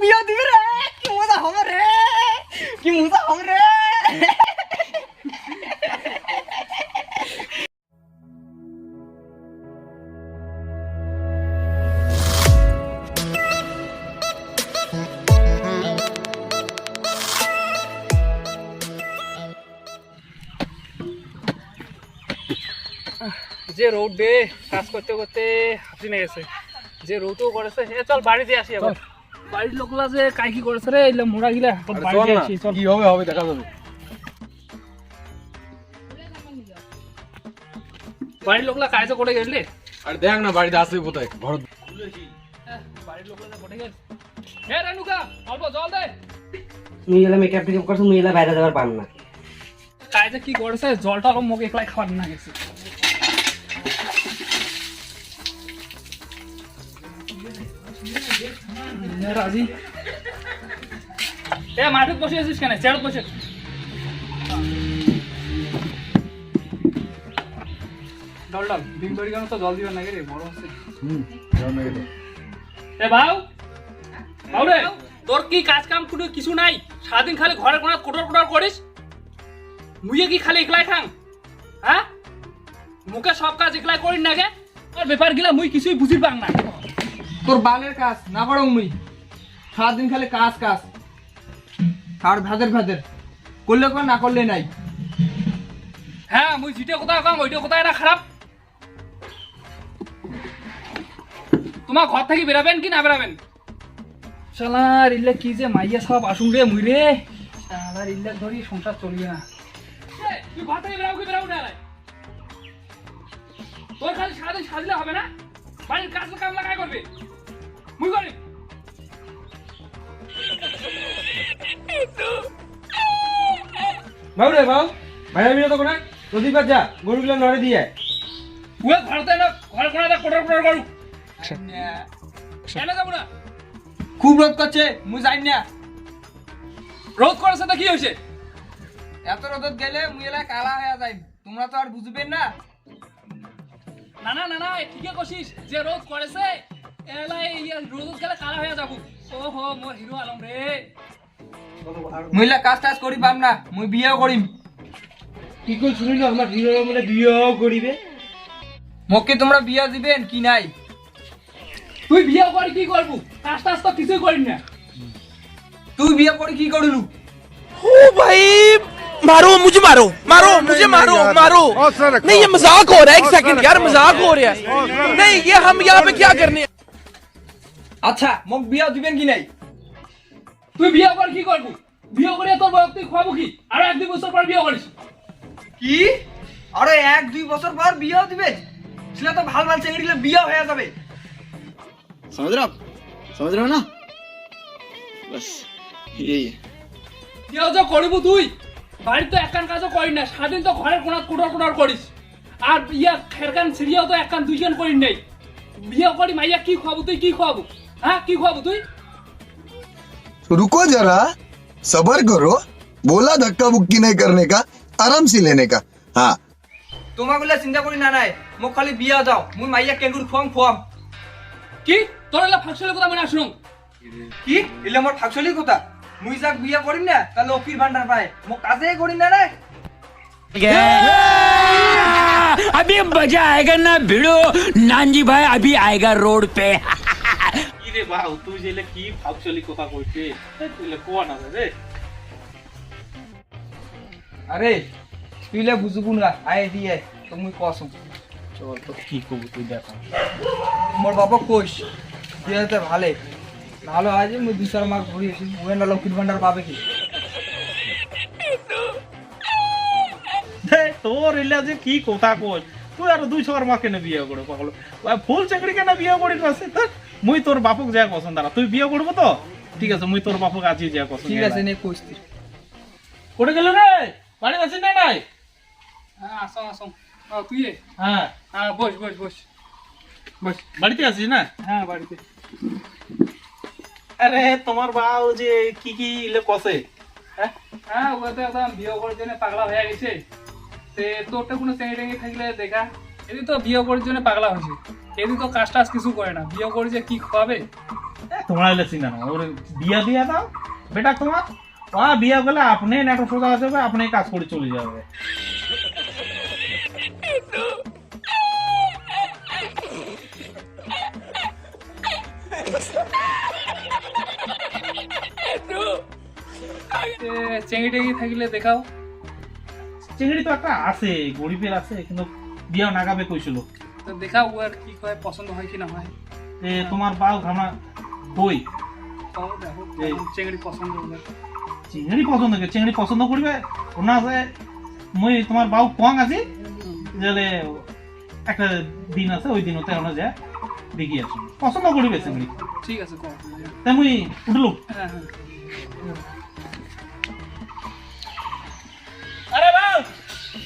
বিয়া দিবি রে কি মজা হবে রে কি মজা হবে রে যে রোড দে কাজ করতে করতে হাসি নিয়ে গেছে। যে রোদও করেছে চল বাড়িতে আসি আবার। বাড়ির লোকলা যে কাই কি করেছে রে? এগুলা মোড়া গিলা চল কি হবে হবে দেখা যাবে। বাড়ির লোকলা কাজে করে গেলে? আর দেখ না বাড়িতে আসবে কোথায়? ঘর বাড়ির লোকলা যে করে গেল? হে রেনুকা অল্প জল দে। তুমি এলা মেকআপ টেকআপ করছ মুই এলা বাইরে যাবার পার না। কাজে কি করেছে? জলটা অল্প মুখে একলাই খাবার না গেছে। রাজি। এ মাঠে বসে আছিস কেন? চেয়ার বসে ডল ডল ডিম তৈরি কেন তো জল দিবেন নাকি রে? বড় হচ্ছে। হুম এ ভাও ভাও রে। তোর কি কাজ কাম কোনো কিছু নাই? সারাদিন খালি ঘরে কোনা কোটর কোটর করিস? মুইয়ে কি খালি একলাই খাং? হ্যাঁ? মুখে সব কাজ একলাই করিস না গে তোর ব্যাপার গিলা মুই কিছুই বুঝি পাং না। তোর বালের কাজ না করো মুই। সারাদিন খালি কাজ কাজ। আর ভাদের ভাদের। করলে কর না করলে নাই। হ্যাঁ মুই যেটা কথা কাম ওইটা কথা এটা খারাপ। তোমার ঘর থেকে বেরাবেন কি না বেরাবেন শালার ইল্লে কি যে মাইয়া সব আসুন রে মুই রে শালার ইল্লে ধরি সংসার চলবে না তুই ঘর থেকে বেরাও কি বেরাও না? তোর খালি সারাদিন সাজলে হবে না? বাড়ির কাজ কাম লাগাই করবে মুই করি ভাও রে ভাও ভাইয়া তো কোনা প্রদীপ যা গরুগুলো নড়ে দিয়ে উয়ে ঘরতে না ঘর কোনা কোটর কোটর করু কেন যাব না? খুব রোদ করছে মুই যাই না। রোদ করেছে তো কি হয়েছে? এত রোদত গেলে মুই এলা কালা হয়ে যাই তোমরা তো আর বুঝবেন না। না না না না ঠিকই কছিস যে রোদ করেছে এলাই ইয়ে রোদ গেলে কালা হয়ে যাব। ওহো মোর হিরো আলম রে মুইলা কাজ টাজ করি পাম না মুই বিয়েও করিম কি কই শুনিল আমার হিরো মানে বিয়েও করিবে মকে তোমরা বিয়া দিবেন কি নাই তুই বিয়ে করে কি করবো কাজ টাজ তো কিছুই করিস না তুই বিয়ে করে কি করলু ओ भाई मारो मुझे मारो मारो मुझे मारो मारो नहीं ये मजाक हो रहा है एक सेकंड यार मजाक हो रहा है नहीं ये हम यहाँ पे क्या करने আচ্ছা মোক বিয়া দিবেন কি নাই? তুই বিয়া কর কি করবি বিয়া করে তোর বয়স তুই খাব কি? আর এক দুই বছর পর বিয়া করিস কি? আরে এক দুই বছর পর বিয়া দিবে? সেটা তো ভালো ভালো চেঙ্গি দিলে বিয়া হয়ে যাবে। সমজ সমুদ্র না? বস এই বিয়া যা করিবু তুই? বাড়ি তো একখান কাজও করিস না সারাদিন তো ঘরের কোনা কুটর কুটর করিস আর ইয়া খেরকান সিরিয়াও তো একান দুইখান করিস নাই। বিয়া করি মাইয়া কি খাব তুই কি খাব হ্যাঁ কি খাবো তুই रुको जरा सबर करो बोला धक्का बुक्की नहीं करने का आराम से लेने का हाँ তোমাগুলা চিন্তা করি না নাই মোক খালি বিয়া দাও মুই মাইয়া কেঙ্গুর খুয়াম খুয়াম কি তোর এলা ফাঁকশালের কথা মনে আসুন কি এলে মোর ফাকশলি কথা মুই যাক বিয়া করিম না তাহলে লক্ষ্মীর ভান্ডার পায় মোক কাজে করিম না রে अभी मजा आएगा ना भिड़ो नानजी भाई अभी आएगा रोड पे কি রে বাউ তুই যেলে কি ফাউকশালি কথা কইছে তুই কোয়া না রে। আরে তুইলে বুঝবু না। আয় দিয়ে তো মুই কসম চল তো কি কব তুই দেখা। মোর বাবা কইস বিয়েতে ভালে। ভালো আছে মুই দুই চার মাস ঘুরি আসি মুই না লক্ষ্মীর ভান্ডার পাবে কি? তোর এলা যে কি কথা কই তুই আর দুই ছর মা কেন বিয়ে করে পাগল। ফুল চাকরি কেন বিয়ে করিস আছে? তোর মুই তোর বাপক যা পছন্দ আর তুই বিয়ে করব তো? ঠিক আছে মুই তোর বাপক আজই যা পছন্দ ঠিক আছে নে কইস তুই। কোটে গেল রে? বাড়ি আছিস না নাই? হ্যাঁ আসো আসো। ও, তুই হ্যাঁ। হ্যাঁ বস বস বস। বস। বাড়িতে আছিস না? হ্যাঁ বাড়িতে। আরে তোমার বাউ যে কি কি ইলে কসে? হ্যাঁ? হ্যাঁ ও তো বিয়ে করার জন্য পাগলা হয়ে গেছে। তে তোরটা কোনো চেঙ্গি টেঙ্গি থাকলে দেখা। এদিন তো বিয়ে করার জন্য পাগলা হয়েছে। এদিন তো কাজ টাজ কিছু করে না। বিয়ে করে যে কি খাবে তোমার হলে চিনা না ওর বিয়া দিয়া দাও। বেটা তোমার ওয়া বিয়া গেলে আপনি নেটো সোজা যাবে আপনি কাজ করে চলে যাবে। চেঙ্গি টেঙ্গি থাকলে দেখাও। চিংড়ি তো একটা আছে গরিবের আছে কিন্তু বিয়া নাগাবে কইছিল তো দেখাও ও আর কি কয় পছন্দ হয় কি না হয় যে তোমার বাউ ঘামা তাও দেখো এই। পছন্দ চিংড়ি পছন্দ করে চিংড়ি পছন্দ করবে ওনা আছে মই তোমার বাউ কোয়াং আছি যেলে একটা দিন আছে ওই দিন ওতে আমরা যায় দেখি আছি। পছন্দ করিবে চিংড়ি ঠিক আছে কও তাই মুই উঠল। হ্যাঁ হ্যাঁ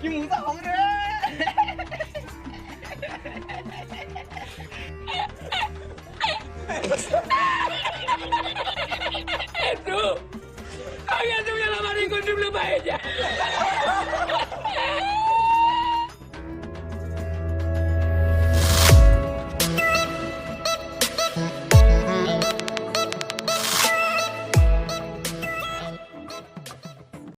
김우성 를 Tu! Ayah tu yang lama ringkun dulu!